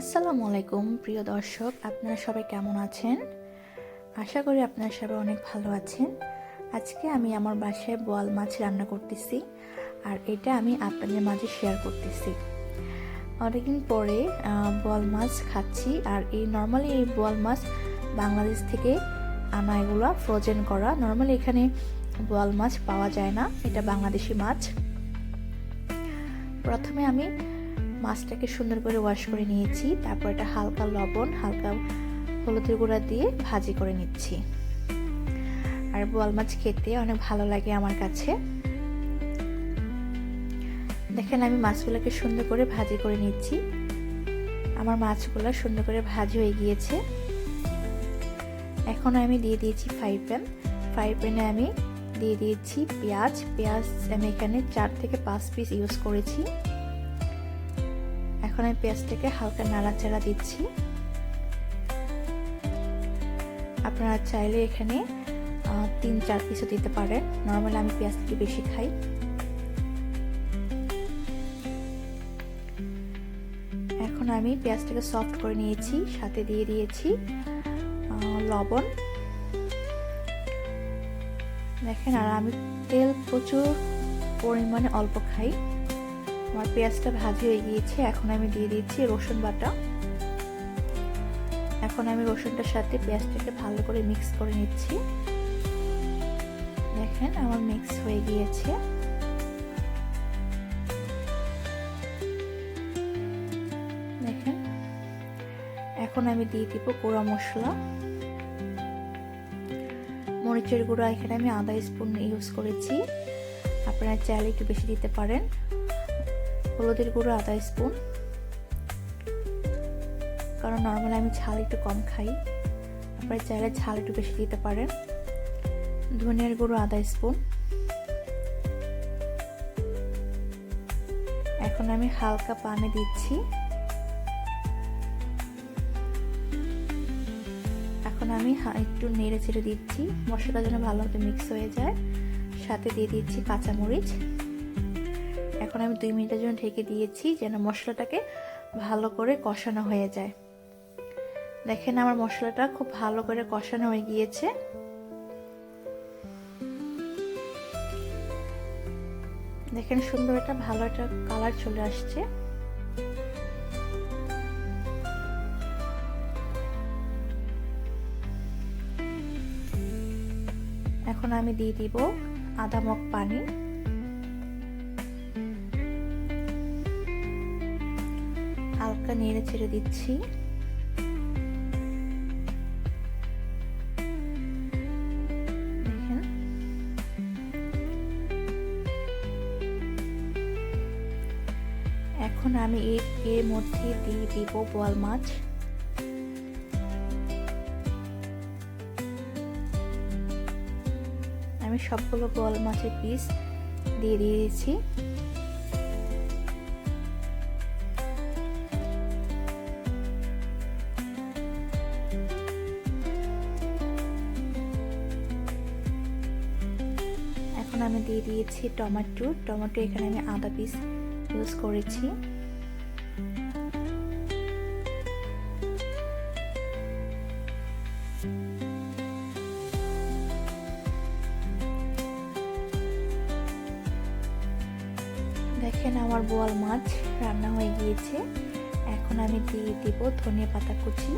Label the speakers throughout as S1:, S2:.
S1: আসসালামু আলাইকুম, প্রিয় দর্শক। আপনারা সবাই কেমন আছেন? আশা করি আপনারা সবাই অনেক ভালো আছেন। আজকে আমি আমার বাসায় বোয়াল মাছ রান্না করতেছি আর এটা আমি আপনাদের মাঝে শেয়ার করতেছি। অনেকদিন পরে বোয়াল মাছ খাচ্ছি আর এই নর্মালি এই বোয়াল মাছ বাংলাদেশ থেকে আনা এগুলো ফ্রোজেন করা। নর্মালি এখানে বোয়াল মাছ পাওয়া যায় না, এটা বাংলাদেশি মাছ। প্রথমে আমি মাছটাকে সুন্দর করে ওয়াশ করে নিয়েছি। তারপর এটা হালকা লবণ, হালকা হলুদের গুঁড়া দিয়ে ভাজি করে নিচ্ছি। আর বোয়াল মাছ খেতে অনেক ভালো লাগে আমার কাছে। দেখেন, আমি মাছগুলোকে সুন্দর করে ভাজি করে নিচ্ছি। আমার মাছগুলো সুন্দর করে ভাজি হয়ে গিয়েছে। এখন আমি দিয়ে দিয়েছি ফ্রাই প্যান ফ্রাই প্যানে আমি দিয়ে দিয়েছি পেঁয়াজ। পেঁয়াজ আমি এখানে চার থেকে পাঁচ পিস ইউজ করেছি। এখন আমি পেঁয়াজটাকে হালকা নাড়াচাড়া দিচ্ছি। আপনারা চাইলে এখানে তিন, চার পিসও দিতে পারেন। নর্মালি আমি পেঁয়াজটাকে বেশি খাই। এখন আমি পেঁয়াজটাকে সফট করে নিয়েছি, সাথে দিয়ে দিয়েছি লবণ। দেখেন, আর আমি তেল প্রচুর পরিমাণে অল্প খাই। আমার পেঁয়াজটা ভাজি হয়ে গিয়েছে, এখন আমি দিয়ে দিচ্ছি রসুন বাটা। এখন আমি রসুনটার সাথে পেঁয়াজটাকে ভালো করে মিক্স করে নিচ্ছি। দেখেন আমার মিক্স হয়ে গিয়েছে। দেখেন, এখন আমি দিয়ে দিব গুঁড়া মশলা। মরিচের গুঁড়া এখানে আমি আধা স্পুন ইউজ করেছি। আপনারা চাইলে একটু বেশি দিতে পারেন। হলুদের গুঁড়ো আধা স্পুন। কারণ নর্মালি আমি ঝাল একটু কম খাই। আপনারা চাইলে ঝাল একটু বেশি দিতে পারেন। ধনিয়ার গুঁড়ো আধা স্পুন। এখন আমি হালকা পানি দিচ্ছি। এখন আমি একটু নেড়ে চেড়ে দিচ্ছি। মশলাটা যেন ভালোভাবে মিক্স হয়ে যায়। সাথে দিয়ে দিচ্ছি কাঁচামরিচ। এখন আমি দুই মিনিটের জন্য ঢেকে দিয়েছি যেন মশলাটাকে ভালো করে কষানো হয়ে যায়। দেখেন আমার মশলাটা খুব ভালো করে কষানো হয়ে গিয়েছে। দেখেন সুন্দর একটা ভালো একটা কালার চলে আসছে। এখন আমি দিয়ে দিব আধা মগ পানি। হালকা নেড়ে ছেড়ে দিচ্ছি। এখন আমি এর মধ্যে দিয়ে দিব বোয়াল মাছ। আমি সবগুলো বোয়াল মাছের পিস দিয়ে দিয়েছি। এখন আমি দিয়ে দিয়েছি টমেটো। টমেটো এখানে আমি আধা পিস ইউজ করেছি। দেখেন আমার বোয়াল মাছ রান্না হয়ে গিয়েছে। এখন আমি দিয়ে দিব ধনিয়া পাতা কুচি।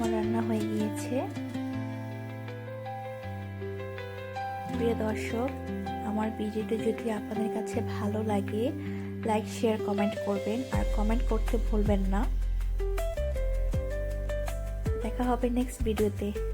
S1: আমার রান্না হয়ে গিয়েছে। প্রিয় দর্শক, আমার ভিডিওটি যদি আপনাদের কাছে ভালো লাগে, লাইক, শেয়ার, কমেন্ট করবেন। আর কমেন্ট করতে ভুলবেন না। দেখা হবে নেক্সট ভিডিওতে।